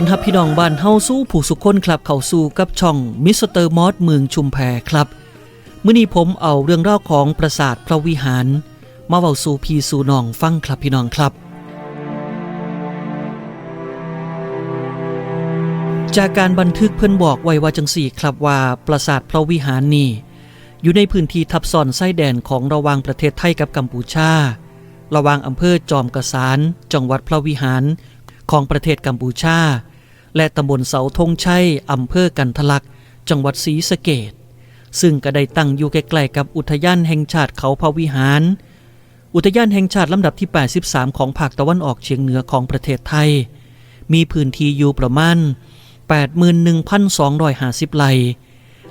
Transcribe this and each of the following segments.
ตอนทับพี่น้องบ้านเฮาสู้ผู้สุขคนครับเข้าสู่กับช่องมิสเตอร์มอสเมืองชุมแพครับมื้อนี้ผมเอาเรื่องราวของปราสาทพระวิหาร มาเว้าสู่พี่สู่น้องฟังครับพี่น้องครับ จากการบันทึกเพิ่นบอกไว้ว่าจังสี่ครับว่าปราสาทพระวิหารนี่อยู่ในพื้นที่ทับซ้อนไส้แดนของระหว่างประเทศไทยกับกัมพูชา ระหว่างอำเภอจอมกระสานจังหวัดพระวิหารของประเทศกัมพูชา และตำบลเสาธงชัยอำเภอกันทะลัก จังหวัดศรีสะเกดซึ่งก็ได้ตั้งอยู่ใกล้ๆกับอุทยานแห่งชาติเขาพระวิหาร อุทยานแห่งชาติลำดับที่ 83 ของภาคตะวันออกเฉียงเหนือของประเทศไทย มีพื้นที่อยู่ประมาณ 81,250 ไร่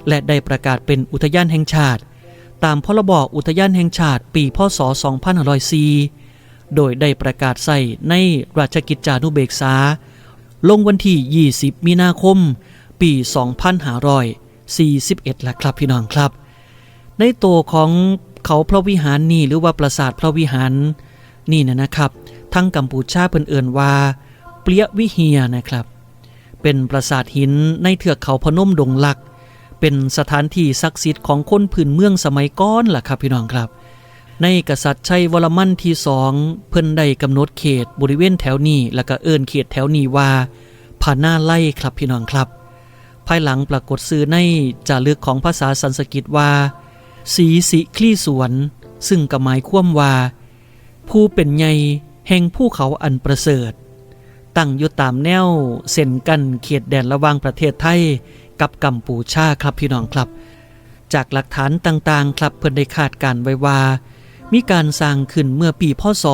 และได้ประกาศเป็นอุทยานแห่งชาติ ตามพรบอุทยานแห่งชาติปีพศ 2504 โดยได้ประกาศใส่ในราชกิจจานุเบกษา ลงวันที่ 20 มีนาคม ปี 2541ละครับพี่น้องครับ ในตัวของเขาพระวิหารนี่หรือว่าปราสาทพระวิหารนี่นะนะครับ ทั้งกัมพูชาเพิ่นเอินว่า เปรียวิเฮียนะครับ เป็นปราสาทหินในเทือกเขาพนมดงลัก เป็นสถานที่ศักดิ์สิทธิ์ของคนพื้นเมืองสมัยก่อนล่ะครับพี่น้องครับ ในกษัตริย์ชัยวรมันที่สองเพิ่นได้กำหนดเขตบริเวณแถวนี้ แล้วก็เอิ้นเขตแถวนี้ว่าผาหน้าไล่ครับพี่น้องครับ ภายหลังปรากฏซื้อในจารึกของภาษาสันสกฤตว่า สีสิคลี่สวน ซึ่งก็หมายความว่า ผู้เป็นใหญ่แห่งภูเขาอันประเสริฐ ตั้งอยู่ตามแนวเส้นกันเขตแดนระหว่างประเทศไทย กับกัมพูชาครับพี่น้องครับ จากหลักฐานต่างๆ ครับเพิ่นได้คาดการไว้ว่า มีการสร้างขึ้นเมื่อปีพศ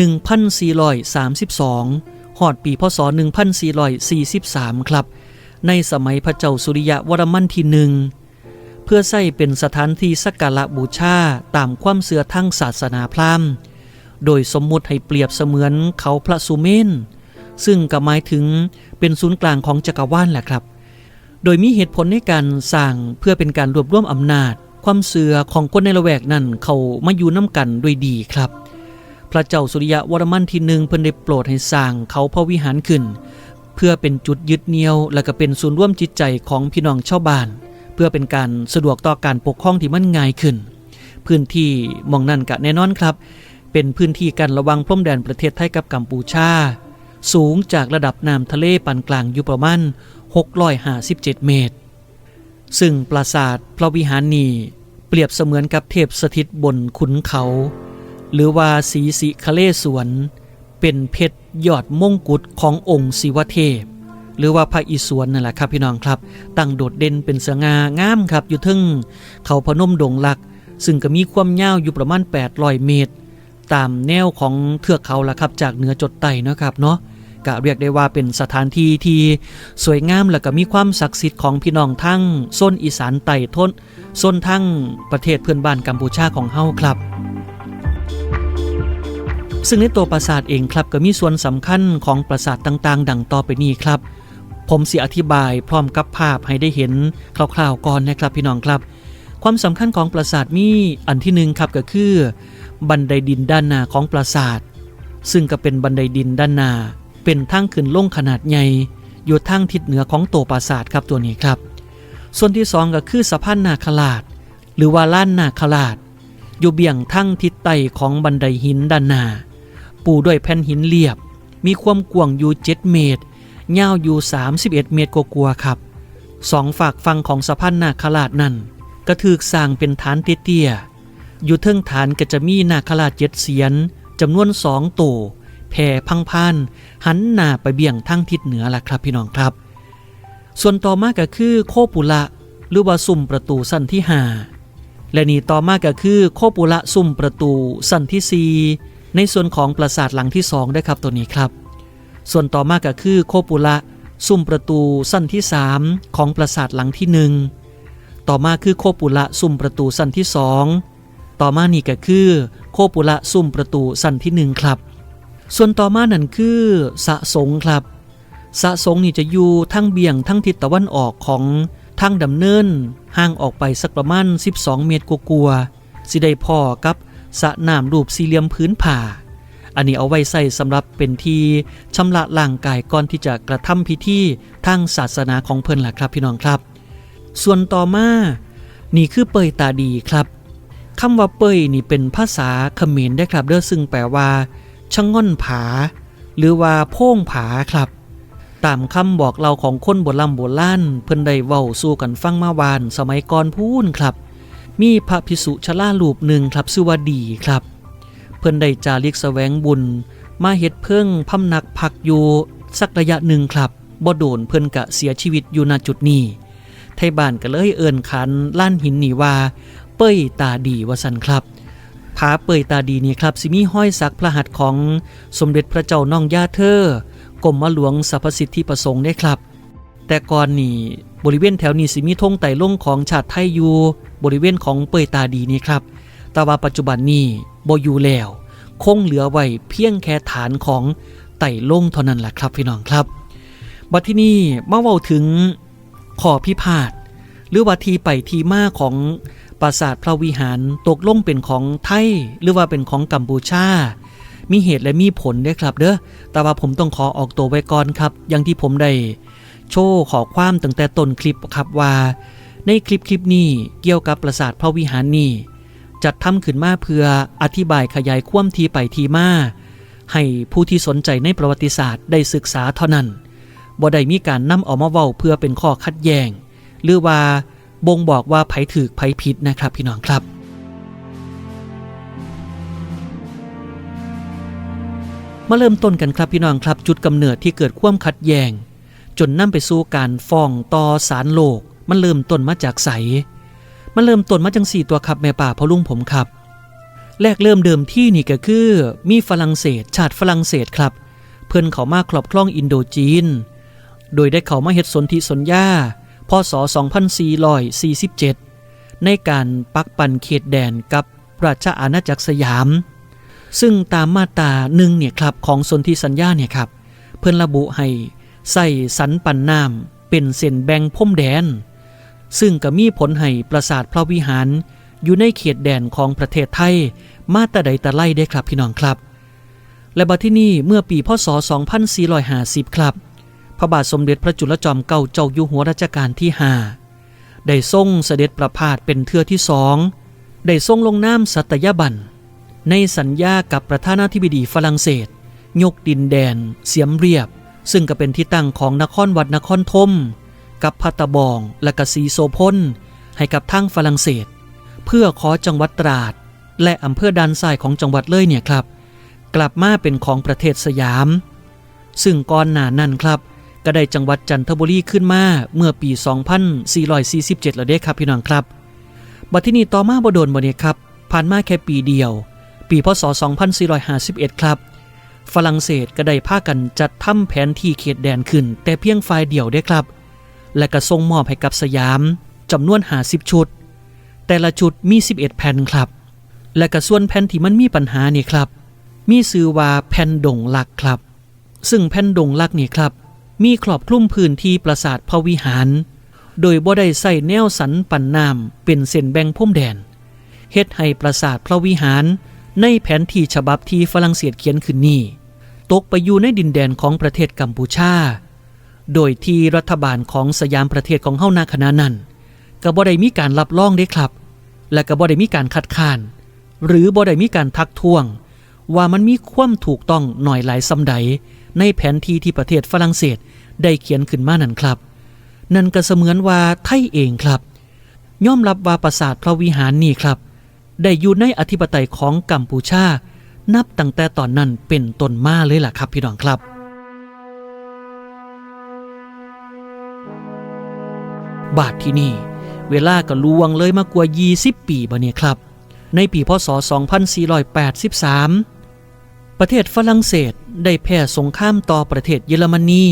1432 หอดปีพศ 1443 ครับ ในสมัยพระเจ้าสุริยะวรมันที่หนึ่ง เพื่อใส่เป็นสถานที่สักการะบูชาตามความเสื่อทั้งศาสนาพราหมณ์ โดยสมมุติให้เปรียบเสมือนเขาพระสุเมน ซึ่งก็หมายถึงเป็นศูนย์กลางของจักรวาลแหละครับ โดยมีเหตุผลในการสร้างเพื่อเป็นการรวบรวมอำนาจ ความเสื่อของคนในละแวกนั้นเขามาอยู่น้ำกันด้วยดีครับ พระเจ้าสุริยะวรมันที่หนึ่งเพิ่นได้โปรดให้สร้างเขาพระวิหารขึ้น เพื่อเป็นจุดยึดเหนี่ยว และก็เป็นศูนย์ร่วมจิตใจของพี่น้องชาวบ้าน เพื่อเป็นการสะดวกต่อการปกครองที่มันง่ายขึ้น พื้นที่มองนั่นกะแน่นอนครับ เป็นพื้นที่กันระวังพรมแดนประเทศไทยกับกัมพูชา สูงจากระดับน้ำทะเลปานกลางอยู่ประมาณ657 เมตร ซึ่งปราสาทพระวิหารนี้เปรียบเสมือนกับเทพสถิตบนขุนเขา หรือว่าสีสิคเลสวน เป็นเพชรยอดมงกุฎขององค์ศิวเทพ หรือว่าพระอิศวรนั่นแหละครับพี่น้องครับ ตั้งโดดเด่นเป็นสง่างามครับอยู่ทึ่งเขาพนมดงลัก ซึ่งก็มีความยาวอยู่ประมาณ800เมตร ตามแนวของเทือกเขาละครับจากเหนือจดใต้นะครับเนาะ ก็เรียกได้ว่าเป็นสถานที่ที่สวยงามและก็มีความศักดิ์สิทธิ์ของพี่น้องทั้งส้นอีสานไต่ทนส้นทั้งประเทศเพื่อนบ้านกัมพูชาของเฮาครับซึ่งในตัวปราสาทเองครับก็มีส่วนสำคัญของปราสาทต่างๆ ดังต่อไปนี้ครับ ผมสิอธิบายพร้อมกับภาพให้ได้เห็นคร่าวๆก่อนนะครับพี่น้องครับ ความสำคัญของปราสาทมีอันที่หนึ่งครับก็คือ บันไดดินด้านหน้าของปราสาท ซึ่งก็เป็นบันไดดินด้านหน้า เป็นทางขึ้นลงขนาดใหญ่อยู่ทางทิศเหนือของโตปราสาทครับตัวนี้ครับ ส่วนที่สองก็คือสะพานนาคราชหรือว่าล้านนาคราชอยู่เบี่ยงทั้งทิศใต้ของบันไดหินด้านหน้าปูด้วยแผ่นหินเรียบ มีความกว้างอยู่ 7 เมตรยาวอยู่ 31 เมตรกว่าๆครับสองฝากฟังของสะพานนาคราชนั่นก็ถือสร้างเป็นฐานเตี้ยๆอยู่เทิงฐานก็จะมีนาคราชเจ็ดเสียนจำนวนสองตัว แผ่พังพาน หันหน้าไปเบี่ยงทางทิศเหนือล่ะครับพี่น้องครับ ส่วนต่อมาก็คือโคปุระหรือว่าสุ่มประตูสั้นที่ห้าและนี่ต่อมาก็คือโคปุระสุ่มประตูสั้นที่สี่ในส่วนของปราสาทหลังที่สองด้วยครับตัวนี้ครับ ส่วนต่อมาก็คือโคปุระสุ่มประตูสั้นที่สามของปราสาทหลังที่หนึ่งต่อมาคือโคปุระสุ่มประตูสั้นที่สองต่อมานี่ก็คือโคปุระสุ่มประตูสั้นที่หนึ่งครับ ส่วนต่อมานั่นคือสะสงครับ สะสงนี่จะอยู่ทั้งเบี่ยงทั้งทิศตะวันออกของทางดำเนินห่างออกไปสักประมาณ 12 เมตรกลัวาๆสิได้พอกับสะน้ำรูปสี่เหลี่ยมพื้นผ่า อันนี้เอาไว้ใส่สำหรับเป็นที่ชำระร่างกายก่อนที่จะกระทำพิธีทางศาสนาของเพิ่นล่ะครับพี่น้องครับ ส่วนต่อมา นี่คือเปยตาดีครับคำว่าเปยนี่เป็นภาษาเขมรได้ครับเด้อซึ่งแปลว่า ชะง่อนผา หรือว่าโพ่งผาครับ ตามคำบอกเล่าของคนโบราณโบราณเพิ่นได้เว้าสู่กันฟังมาวาน สมัยก่อนพูนครับ มีพระภิกษุชราลูปหนึ่งครับชื่อว่าดีครับ เพิ่นได้จาริกแสวงบุญ มาเฮ็ดเพิ่งพำนักพักอยู่สักระยะหนึ่งครับบ่โดนเพิ่นกะเสียชีวิตอยู่ณจุดนี้ ไทยบ้านก็เลยเอิ้นขันล้านหินนี่ว่า เป้ยตาดีว่าซั่นครับ ผาเป้ยตาดีนี่ครับสิมีห้อยสักพระหัตถ์ของสมเด็จพระเจ้าน้องย่าเธอกรมหลวงสรรพสิทธิประสงค์ได้ครับ แต่ก่อนนี่บริเวณแถวนี้สิมีธงไต่ล่งของชาติไทยอยู่บริเวณของเป้ยตาดีนี่ครับ แต่ว่าปัจจุบันนี้บ่อยู่แล้ว คงเหลือไว้เพียงแค่ฐานของไต่ล่งเท่านั้นแหละครับพี่น้องครับบัดที่นี่มาเว้าถึงขอพิพาทหรือว่าทีไปทีมาของปราสาทพระวิหารตกลงเป็นของไทยหรือว่าเป็นของกัมพูชา มีเหตุและมีผลเด้อครับเด้อ แต่ว่าผมต้องขอออกตัวไว้ก่อนครับ อย่างที่ผมได้ โชว์ขอความตั้งแต่ต้นคลิปครับว่า ในคลิปคลิปนี้เกี่ยวกับปราสาทพระวิหารนี้จัดทำขึ้นมาเพื่ออธิบายขยายความทีไปทีมาให้ผู้ที่สนใจในประวัติศาสตร์ได้ศึกษาเท่านั้นบ่ได้มีการนำออกมาเว้าเพื่อเป็นข้อคัดแย้งหรือว่า บ่งบอกว่าไผถือไผผิดนะครับพี่น้องครับมาเริ่มต้นกันครับพี่น้องครับจุดกำเนิดที่เกิดความขัดแย้งจนนำไปสู่การฟ้องต่อศาลโลก มันเริ่มต้นมาจากไสมันเริ่มต้นมาจังสี่ตัวครับแม่ป่าพ่อลุงผมครับ แรกเริ่มเดิมที่นี่ก็คือ มีฝรั่งเศส ชาติฝรั่งเศสครับ เพิ่นเขามาครอบครองอินโดจีน โดยได้เขามาเฮ็ดสนธิสนญา ศ 2447 ในการปักปันเขตแดนกับราชอาณาจักรสยาม ซึ่งตามมาตราหนึ่งเนี่ยครับของสนธิสัญญาเนี่ยครับ เพิ่นระบุให้ใส่สันปันน้ำเป็นเส้นแบ่งพรมแดน ซึ่งก็มีผลให้ปราสาทพระวิหารอยู่ในเขตแดนของประเทศไทย มาแต่ใดต่ไล่ได้ครับพี่น้องครับ และบัดที่นี่เมื่อปีพศ 2450 ครับ พระบาทสมเด็จพระจุลจอมเกล้าเจ้าอยู่หัวรัชกาลที่5ได้ทรงเสด็จประพาสเป็นเทือที่สอง ได้ทรงลงน้ำสัตยาบันในสัญญากับประธานาธิบดีฝรั่งเศส ยกดินแดน เสียมเรียบ ซึ่งก็เป็นที่ตั้งของนครวัดนครธมกับพัตตะบองและกสีโซพลให้กับทางฝรั่งเศส เพื่อขอจังหวัดตราด และอำเภอด้านซ้ายของจังหวัดเลยเนี่ยครับ กลับมาเป็นของประเทศสยาม ซึ่งก่อนหน้านั้นครับ ก็ได้จังหวัดจันทบุรีขึ้นมาเมื่อปี 2447 แล้วเด้ครับพี่น้องครับ บัดที่นี่ต่อมาบดนบเนี่ยครับ ผ่านมาแค่ปีเดียว ปีพศ 2451 ครับ ฝรั่งเศสก็ได้พากันจัดทำแผนที่เขตแดนขึ้น แต่เพียงฝ่ายเดียวได้ครับ และก็ส่งมอบให้กับสยามจำนวน 50 ชุด แต่ละชุดมี 11 แผ่นครับ และก็ส่วนแผ่นที่มันมีปัญหานี่ครับ มีชื่อว่าแผ่นดงลักครับ ซึ่งแผ่นดงลักนี่ครับ มีครอบคลุมพื้นที่ปราสาทพระวิหาร โดยบ่ได้ใส่แนวสันปันน้ำเป็นเส้นแบ่งพรมแดนเฮ็ดให้ปราสาทพระวิหาร ในแผนที่ฉบับที่ฝรั่งเศสเขียนขึ้นนี้ ตกไปอยู่ในดินแดนของประเทศกัมพูชา โดยที่รัฐบาลของสยามประเทศของเฮานาคณะนั้นก็บ่ได้มีการรับรองได้ครับ และก็บ่ได้มีการคัดค้าน หรือบ่ได้มีการทักท้วง ว่ามันมีความถูกต้องหน่อยหลายสำใด ในแผนที่ที่ประเทศฝรั่งเศสได้เขียนขึ้นมานั่นครับ นั่นก็เสมือนว่าไทยเองครับยอมรับว่าปราสาทพระวิหารนี่ครับ ได้อยู่ในอธิปไตยของกัมพูชา นับตั้งแต่ตอนนั้นเป็นต้นมาเลยล่ะครับพี่น้องครับบาทที่นี่ เวลาก็ล่วงเลยมากว่า 20 ปีบ่เนี่ยครับ ในปีพศ 2483 ประเทศฝรั่งเศสได้แพ้สงครามต่อประเทศเยอรมนี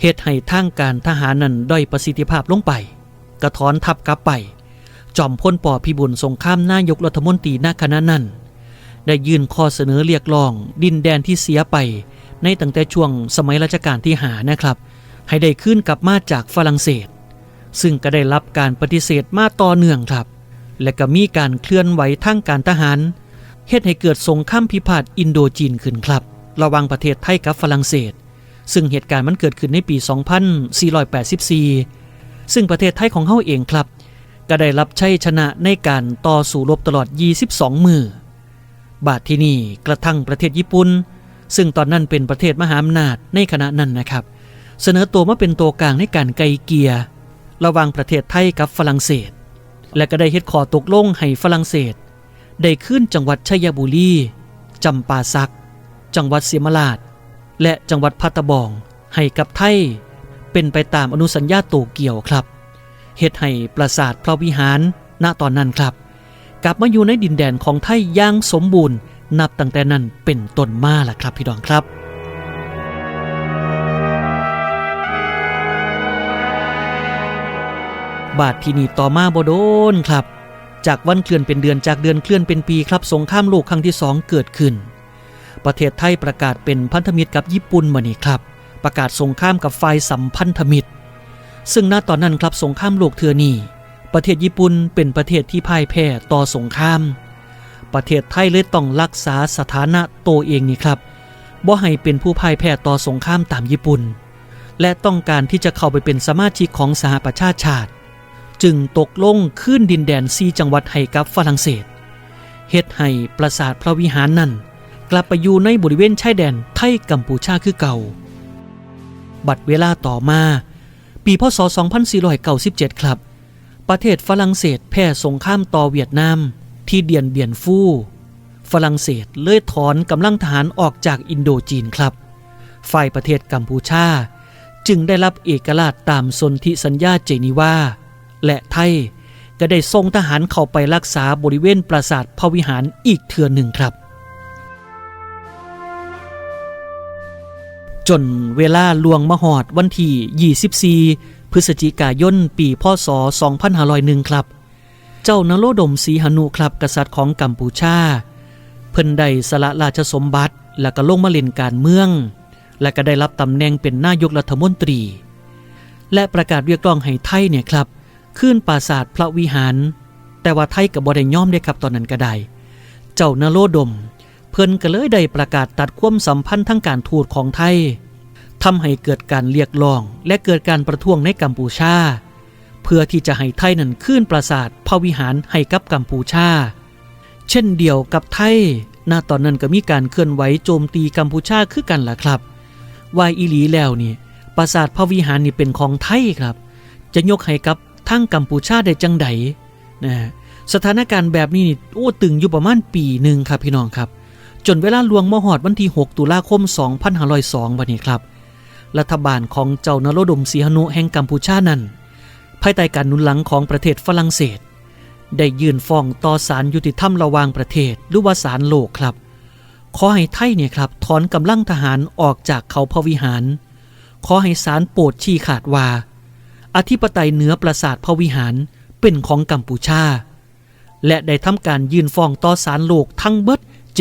เหตุให้ทางการทหารนั้นด้อยประสิทธิภาพลงไป กระถอนทัพกลับไป จอมพลปอพิบูลสงครามนายกรัฐมนตรีณขณะนั้น ได้ยื่นข้อเสนอเรียกร้อง ดินแดนที่เสียไป ในตั้งแต่ช่วงสมัยรัชกาลที่หานะครับ ให้ได้ขึ้นกลับมาจากฝรั่งเศส ซึ่งก็ได้รับการปฏิเสธมาต่อเนื่องครับ และก็มีการเคลื่อนไหวทางการทหาร เฮ็ดให้เกิดสงครามพิพาทอินโดจีนขึ้นครับ ระหว่างประเทศไทยกับฝรั่งเศส ซึ่งเหตุการณ์มันเกิดขึ้นในปี 2484 ซึ่งประเทศไทยของเฮาเองครับ ก็ได้รับชัยชนะในการต่อสู้รบตลอด 22 มือ บาทที่นี่กระทั่งประเทศญี่ปุ่น ซึ่งตอนนั้นเป็นประเทศมหาอำนาจในขณะนั้นนะครับ เสนอตัวมาเป็นตัวกลางในการไกลเกลียระหว่างประเทศไทยกับฝรั่งเศส และก็ได้เฮ็ดขอตกลงให้ฝรั่งเศส ได้ขึ้นจังหวัดชัยบุรีจำปาสัก จังหวัดเสียมราช และจังหวัดพัตบอง ให้กับไทย เป็นไปตามอนุสัญญาโตเกียวครับเฮ็ดให้ปราสาทพระวิหาร ณตอนนั้นครับ กลับมาอยู่ในดินแดนของไทยอย่างสมบูรณ์ นับตั้งแต่นั้นเป็นต้นมาล่ะครับพี่ดองครับบาทที่นี่ต่อมาบโดนครับ จากวันเคลื่อนเป็นเดือนจากเดือนเคลื่อนเป็นปีครับสงครามโลกครั้งที่สองเกิดขึ้น ประเทศไทยประกาศเป็นพันธมิตรกับญี่ปุ่นมานี่ครับ ประกาศสงครามกับฝ่ายสัมพันธมิตร ซึ่งณตอนนั้นครับสงครามโลกเทือนี้ประเทศญี่ปุ่นเป็นประเทศที่พ่ายแพ้ต่อสงคราม ประเทศไทยเลยต้องรักษาสถานะตัวเองนี่ครับบ่ให้เป็นผู้พ่ายแพ้ต่อสงครามตามญี่ปุ่น และต้องการที่จะเข้าไปเป็นสมาชิกของสหประชาชาติ จึงตกลงขึ้นดินแดนซีจังหวัดให้กับฝรั่งเศสเฮ็ดให้ปราสาทพระวิหารนั้น กลับไปอยู่ในบริเวณชายแดนไทยกัมพูชาคือเก่า บัดเวลาต่อมา ปีพศ 2497 ครับ ประเทศฝรั่งเศสแพ้สงครามต่อเวียดนาม ที่เดียนเบียนฟู่ฝรั่งเศสเลยถอนกำลังทหารออกจากอินโดจีนครับ ฝ่ายประเทศกัมพูชา จึงได้รับเอกราชตามสนธิสัญญาเจนีวา และไทย ก็ได้ส่งทหารเข้าไปรักษาบริเวณปราสาทพระวิหารอีกเทือนหนึ่งครับ จนเวลาลวงมหอดวันที่ 24 พฤศจิกายนปีพศ 2501 ครับ เจ้านโรดมศรีหนุครับกษัตริย์ของกัมพูชา เพิ่นได้สละราชสมบัติและก็ลงมาเล่นการเมือง และก็ได้รับตำแหน่งเป็นนายกรัฐมนตรี และประกาศเรียกร้องให้ไทยเนี่ยครับ ขึ้นปราสาทพระวิหาร แต่ว่าไทยกับบได้ย่อมได้ครับตอนนั้นก็ได้ เจ้านโรดม เพิ่นก็เลยได้ประกาศตัดความสัมพันธ์ทางการทูตของไทยทำให้เกิดการเรียกร้อง และเกิดการประท้วงในกัมพูชา เพื่อที่จะให้ไทยนั้นขึ้นปราสาทพระวิหารให้กับกัมพูชา เช่นเดียวกับไทยณตอนนั้นก็มีการเคลื่อนไหวโจมตีกัมพูชาคือกันล่ะครับวายอีหลีแล้วนี่ปราสาทพระวิหารนี่เป็นของไทยครับ จะยกให้กับ ทั้งกัมพูชาได้จังใดนะสถานการณ์แบบนี้นี่โอ้ตึงอยู่ประมาณปีหนึ่งครับพี่น้องครับ จนเวลาลวงมหอดวันที่ 6 ตุลาคม 2502บัดนี้ครับ รัฐบาลของเจ้านโรดมศรีหนุแห่งกัมพูชานั้น ภายใต้การนุนหลังของประเทศฝรั่งเศส ได้ยื่นฟ้องต่อศาลยุติธรรมระหว่างประเทศหรือว่าศาลโลกครับ ขอให้ไทยเนี่ยครับถอนกำลังทหารออกจากเขาพวิหาร ขอให้ศาลโปรดชี้ขาดว่า อธิปไตยเหนือปราสาทพระวิหารเป็นของกัมพูชา และได้ทำการยื่นฟ้องต่อศาลโลกทั้งเบิด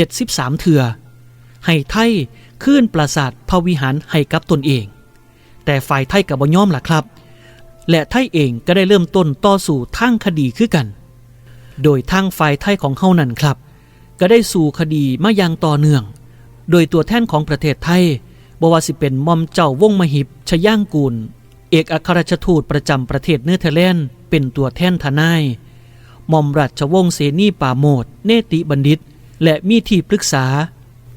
73 เถื่อ ให้ไทยขึ้นปราสาทพระวิหารให้กับตนเอง แต่ฝ่ายไทยกับบ่อมล่ะครับ และไทยเองก็ได้เริ่มต้นต่อสู่ทางคดีคือกัน โดยทางฝ่ายไทยของเฮานั่นครับ ก็ได้สู่คดีมาอย่างต่อเนื่อง โดยตัวแทนของประเทศไทยบว่าสิเป็นมอมเจ้าวงมหิบชย่างกูล เอกอัครราชทูตประจำประเทศเนเธอร์แลนด์เป็นตัวแทนทนายมอมราชวงศ์เสนีป่าโมดเนติบัณฑิต และมีที่ปรึกษา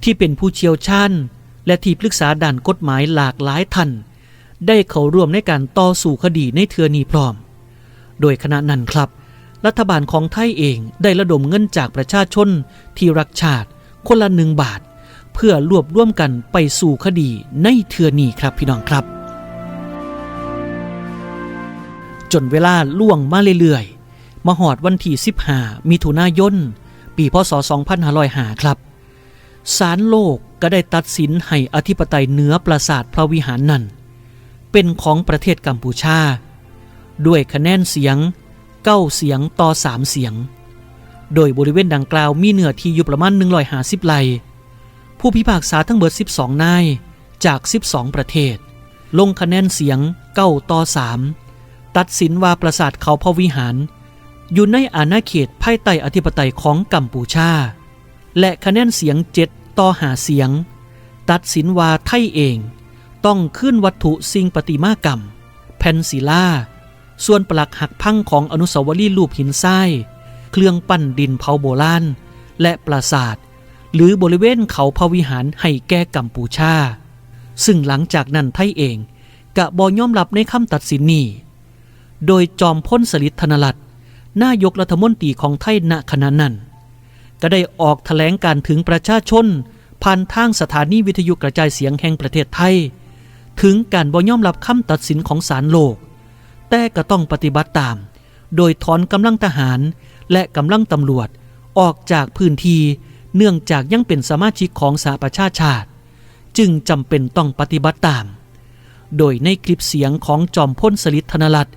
ที่เป็นผู้เชี่ยวชาญและที่ปรึกษาด้านกฎหมายหลากหลายท่านได้เข้าร่วมในการต่อสู้คดีในเทือนีพร้อม โดยขณะนั้นครับ รัฐบาลของไทยเองได้ระดมเงินจากประชาชนที่รักชาติ คนละหนึ่งบาท เพื่อรวบร่วมกันไปสู่คดีในเทือนีครับพี่น้องครับ จนเวลาล่วงมาเรื่อยๆ มาหอดวันที่15มิถุนายน ปีพศ 2505 ครับศาลโลกก็ได้ตัดสินให้อธิปไตยเหนือปราสาทพระวิหารนั้น เป็นของประเทศกัมพูชา ด้วยคะแนนเสียง9เสียงต่อ3เสียง โดยบริเวณดังกล่าวมีเนื้อที่อยู่ประมาณ 150 ไร่ผู้พิพากษาทั้งเบิด 12 นายจาก 12 ประเทศ ลงคะแนนเสียง9ต่อ3 ตัดสินว่าปราสาทเขาพระวิหาร อยู่ในอาณาเขตภายใต้อธิปไตยของกัมพูชา และคะแนนเสียงเจ็ดต่อหาเสียง ตัดสินว่าไทยเอง ต้องขึ้นวัตถุสิ่งประติมากรรม แผ่นศิลาส่วนปลักหักพังของอนุสาวรีย์รูปหินทราย เครื่องปั้นดินเผาโบราณและปราสาท หรือบริเวณเขาพระวิหารให้แก่กัมพูชา ซึ่งหลังจากนั้นไทยเองกะบอย่อมรับในคำตัดสินนี้ โดยจอมพ้นสลิดธนรัตน์นายกรัฐมนตรีของไทยณขณะนั้น ก็ได้ออกแถลงการถึงประชาชน ผ่านทางสถานีวิทยุกระจายเสียงแห่งประเทศไทย ถึงการบ่ยอมรับคำตัดสินของศาลโลก แต่ก็ต้องปฏิบัติตาม โดยถอนกำลังทหารและกำลังตำรวจออกจากพื้นที่เนื่องจากยังเป็นสมาชิกของสหประชาชาติ จึงจำเป็นต้องปฏิบัติตาม โดยในคลิปเสียงของจอมพ้นสลิดธนรัตน์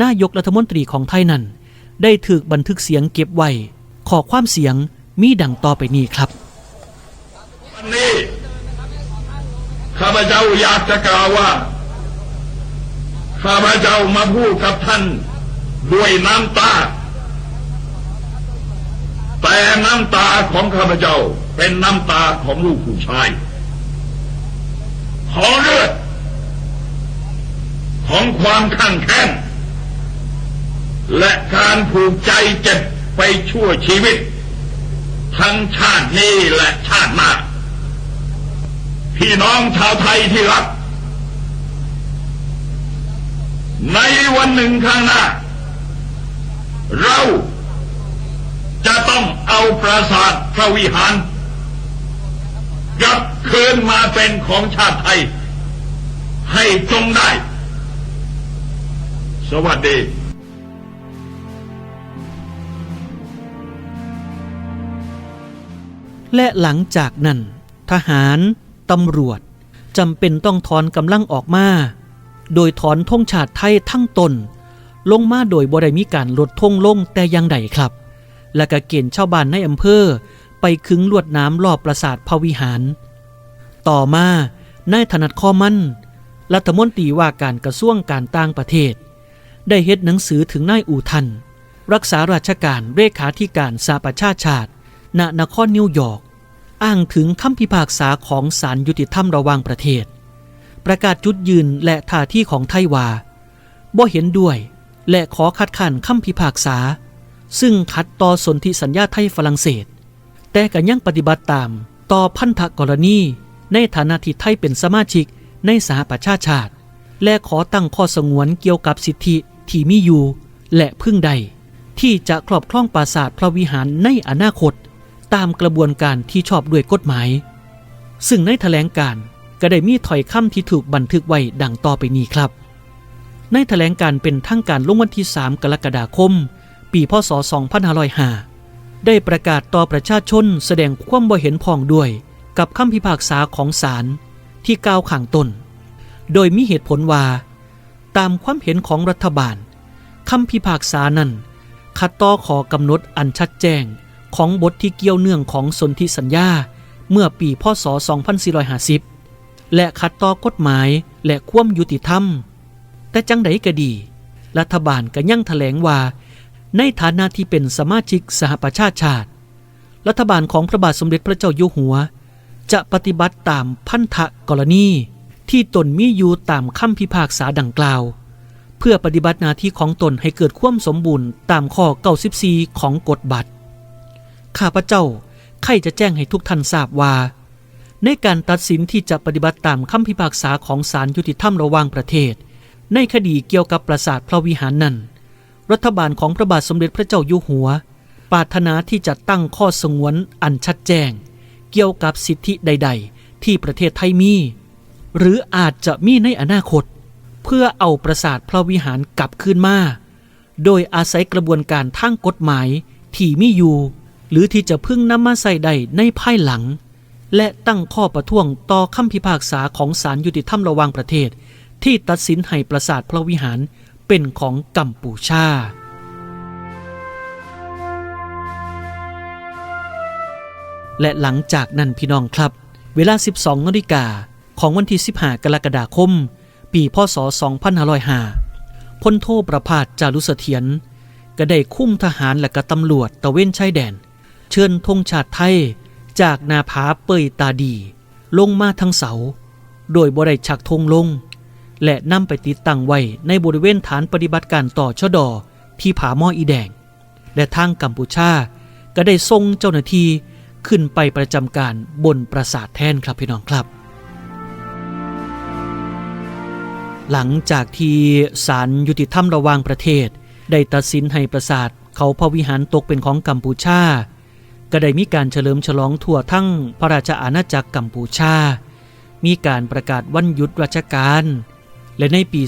นายกรัฐมนตรีของไทยนั้น ได้ถูกบันทึกเสียงเก็บไว้ ขอความเสียงมีดังต่อไปนี้ครับวันนี้ข้าพเจ้าอยากจะกล่าวว่า ข้าพเจ้ามาพูดกับท่านด้วยน้ำตา แต่น้ำตาของข้าพเจ้าเป็นน้ำตาของลูกผู้ชาย ขอเลือดของความขังแค้น และการผูกใจเจ็บไปชั่วชีวิต ทั้งชาตินี้และชาติหน้าพี่น้องชาวไทยที่รัก ในวันหนึ่งข้างหน้า เราจะต้องเอาปราสาทพระวิหารกลับคืนมาเป็นของชาติไทย ให้จงได้ สวัสดี และหลังจากนั้น ทหาร ตำรวจจำเป็นต้องถอนกำลังออกมา โดยถอนธงชาติไทยทั้งตน ลงมาโดยบ่ได้มีการลดธงลงแต่ยังใดครับ และก็เกณฑ์ชาวบ้านในอำเภอ ไปขึงลวดน้ำรอบปราสาทพระวิหาร ต่อมานายถนัดข้อมั่นรัฐมนตรีว่าการกระทรวงการต่างประเทศ ได้เฮ็ดหนังสือถึงนายอูทัน รักษาราชการเลขาธิการสหประชาชาติ ณนครนิวยอร์กอ้างถึงคำพิพากษาของศาลยุติธรรมระหว่างประเทศ ประกาศจุดยืนและท่าที่ของไทยวาบ่เห็นด้วยและขอคัดค้านคำพิพากษา ซึ่งขัดต่อสนธิสัญญาไทยฝรั่งเศส แต่ก็ยังปฏิบัติตามต่อพันธกรณี ในฐานะที่ไทยเป็นสมาชิกในสหประชาชาติ และขอตั้งข้อสงวนเกี่ยวกับสิทธิที่มีอยู่ และพึ่งใด ที่จะครอบครองปราสาทพระวิหารในอนาคต ตามกระบวนการที่ชอบด้วยกฎหมาย ซึ่งในแถลงการ์ก็ได้มีถอยคำที่ถูกบันทึกไว้ดังต่อไปนี้ครับ ในแถลงการ์เป็นทางการลงวันที่ 3 กรกฎาคม ปีพศ 2505 ได้ประกาศต่อประชาชนแสดงความบ่เห็นพ้องด้วย กับคำพิพากษาของศาลที่กล่าวข้งตน โดยมีเหตุผลว่า ตามความเห็นของรัฐบาลคำพิพากษานั้นขัดต่อขอกำหนดอันชัดแจ้ง ของบทที่เกี่ยวเนื่องของสนธิสัญญา เมื่อปีพศ 2450 และขัดต่อกฎหมายและความยุติธรรม แต่จังใดก็ดี รัฐบาลก็ยังแถลงว่า ในฐานะที่เป็นสมาชิกสหประชาชาติ รัฐบาลของพระบาทสมเด็จพระเจ้าอยู่หัว จะปฏิบัติตามพันธกรณีที่ตนมีอยู่ตามคำพิพากษาดังกล่าว เพื่อปฏิบัติหน้าที่ของตนให้เกิดความสมบูรณ์ตามข้อ 94 ของกฎบัตร ข้าพเจ้าใครจะแจ้งให้ทุกท่านทราบว่า ในการตัดสินที่จะปฏิบัติตามคำพิพากษาของศาลยุติธรรมระหว่างประเทศ ในคดีเกี่ยวกับปราสาทพระวิหารนั้น รัฐบาลของพระบาทสมเด็จพระเจ้าอยู่หัว ปรารถนาที่จะตั้งข้อสงวนอันชัดแจ้ง เกี่ยวกับสิทธิใด ๆ ที่ประเทศไทยมี หรืออาจจะมีในอนาคต เพื่อเอาปราสาทพระวิหารกลับคืนมาโดยอาศัยกระบวนการทางกฎหมายที่มีอยู่ หรือที่จะพึ่งนำมาใส่ใดในภายหลัง และตั้งข้อประท้วงต่อคำพิพากษาของศาลยุติธรรมระหว่างประเทศ ที่ตัดสินให้ปราสาทพระวิหารเป็นของกัมพูชาและหลังจากนั้นพี่น้องครับ เวลา 12นาฬิกาของวันที่ 15 กรกฎาคม ปีพศ 2505พลโทประพาสจารุเสถียรก็ได้คุ้มทหารและก็ตำรวจตะเว้นชายแดน เชิญธงชาติไทย จากนาผาเปยตาดี ลงมาทั้งเสา โดยบริชักธงลง และนำไปติดตั้งไว้ในบริเวณฐานปฏิบัติการต่อชดอที่ผาหม้ออีแดง และทางกัมพูชา ก็ได้ส่งเจ้าหน้าที่ขึ้นไปประจำการบนปราสาทแทนครับพี่น้องครับ หลังจากที่ศาลยุติธรรมระหว่างประเทศ ได้ตัดสินให้ปราสาทเขาพระวิหารตกเป็นของกัมพูชา ก็ได้มีการเฉลิมฉลองทั่วทั้งพระราชอาณาจักรกัมพูชา มีการประกาศวันหยุดราชการ และในปี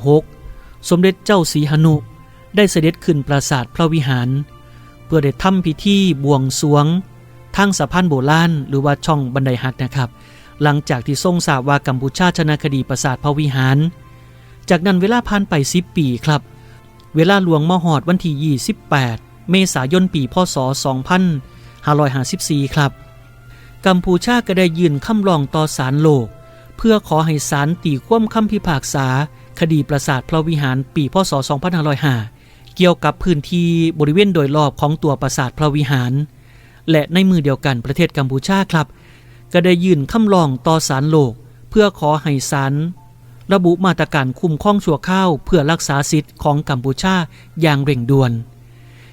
2506 สมเด็จเจ้าสีหนุ ได้เสด็จขึ้นปราสาทพระวิหาร เพื่อได้ทำพิธีบวงสวงทางสะพานโบราณหรือว่าช่องบันไดหักนะครับ หลังจากที่ทรงทราบว่ากัมพูชาชนะคดีปราสาทพระวิหาร จากนั้นเวลาผ่านไป 10 ปีครับ เวลาหลวงมหอดวันที่28 เมษายนปีพศ 2554 ครับ กัมพูชาก็ได้ยื่นคำร้องต่อศาลโลก เพื่อขอให้ศาลตีความคำพิพากษา คดีปราสาทพระวิหารปีพศ 2505 เกี่ยวกับพื้นที่บริเวณโดยรอบของตัวปราสาทพระวิหาร และในมือเดียวกันประเทศกัมพูชาครับ ก็ได้ยื่นคำร้องต่อศาลโลก เพื่อขอให้ศาลระบุมาตรการคุ้มครองชั่วข้าวเพื่อรักษาสิทธิ์ของกัมพูชาอย่างเร่งด่วน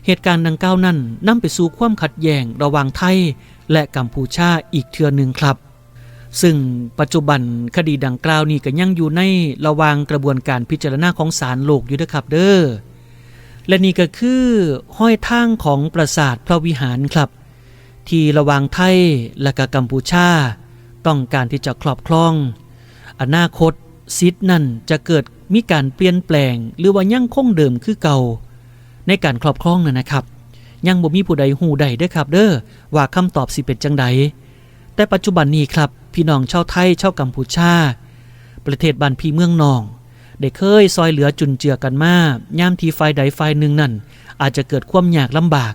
เหตุการณ์ดังกล่าวนั้นนำไปสู่ความขัดแย้งระหว่างไทย และกัมพูชาอีกเทือหนึ่งครับ ซึ่งปัจจุบันคดีดังกล่าวนี้ก็ยังอยู่ในระหว่างกระบวนการพิจารณาของศาลโลกอยู่นะครับเด้อและนี่ก็คือห้อยทางของปราสาทพระวิหารครับ ที่ระหว่างไทยและกกัมพูชา ต้องการที่จะครอบครอง อนาคตซิดนั่นจะเกิดมีการเปลี่ยนแปลงหรือว่ายังคงเดิมคือเก่า ในการครอบครองนั่นนะครับ ยังบ่มีผู้ใดหูใดเด้อครับ เด้อว่าคำตอบสิเป็นจังใดแต่ปัจจุบันนี้ครับ พี่น้องชาวไทยชาวกัมพูชา ประเทศบ้านพี่เมืองนองได้เคยซอยเหลือจุนเจือกันมาย่ามทีไฟใดไฟหนึ่งนั่น อาจจะเกิดความยากลำบาก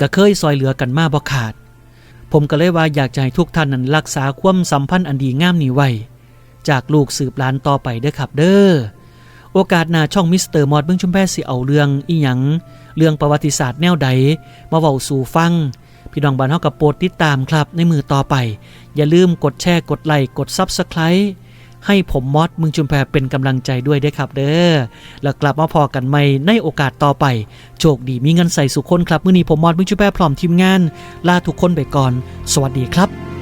ก็เคยซอยเหลือกันมาบ่ขาด ผมก็เลยว่าอยากจะให้ทุกท่านนั้นรักษาความสัมพันธ์อันดีงามนี้ไว้ จากลูกสืบหลานต่อไปเด้อครับเด้อ โอกาสหน้าช่องมิสเตอร์มอดเบิ่งชุมแพสิเอาเรื่องอีหยัง เรื่องประวัติศาสตร์แนวใด มาเว้าสู่ฟัง พี่น้องบ้านเฮากับโปรดติดตามครับในมือต่อไป อย่าลืมกดแชร์กดไลค์กด Subscribe ให้ผมมอดมึงชุมแพรเป็นกำลังใจด้วยด้ครับเด้อ แล้วกลับมาพอกันใหม่ในโอกาสต่อไป โชคดีมีเงินใส่สุขคนครับ มื้อนี้ผมมอดมึงชุมแพรพร้อมทีมงาน ลาทุกคนไปก่อน สวัสดีครับ